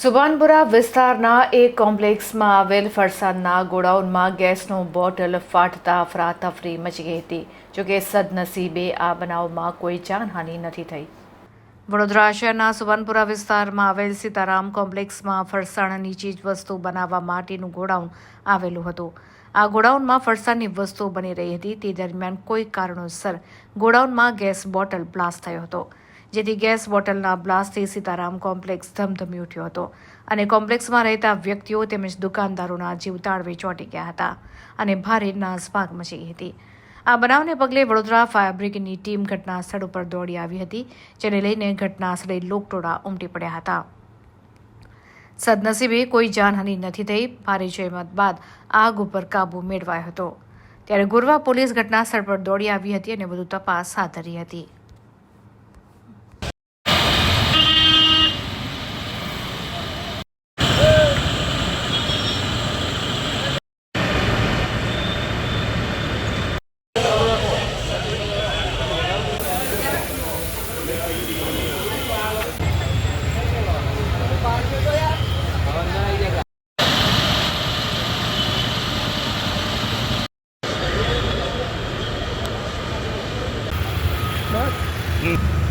સુભાનપુરા વિસ્તારના એક કોમ્પ્લેક્સમાં આવેલ ફરસાણના ગોડાઉનમાં ગેસનો બોટલ ફાટતા અફરાતફરી મચી હતી. જોકે સદનસીબે આ બનાવમાં કોઈ જાનહાનિ નથી થઈ. વડોદરા શહેરના સુભાનપુરા વિસ્તારમાં આવેલ સીતારામ કોમ્પ્લેક્સમાં ફરસાણની ચીજવસ્તુ બનાવવા માટેનું ગોડાઉન આવેલું હતું. આ ગોડાઉનમાં ફરસાણની વસ્તુઓ બની રહી હતી. તે દરમિયાન કોઈ કારણોસર ગોડાઉનમાં ગેસ બોટલ બ્લાસ્ટ થયો હતો. જેથી ગેસ બોટલના બ્લાસ્ટથી સીતારામ કોમ્પ્લેક્સ ધમધમી ઉઠ્યો હતો અને કોમ્પ્લેક્સમાં રહેતા વ્યક્તિઓ તેમજ દુકાનદારોના જીવ તાળવે ચોંટી ગયા હતા અને ભારે નાસભાગ મચી હતી. આ બનાવને પગલે વડોદરા ફાયર બ્રિગેડની ટીમ ઘટના સ્થળ ઉપર દોડી આવી હતી, જેને લઈને ઘટના સ્થળે લોકટોળા ઉમટી પડ્યા હતા. સદનસીબે કોઈ જાનહાનિ નથી થઈ, ભારે જહેમત બાદ આગ ઉપર કાબુ મેળવાયો હતો. ત્યારે ગુરવા પોલીસ ઘટના સ્થળ પર દોડી આવી હતી અને વધુ તપાસ હાથ ધરી હતી. 嗯。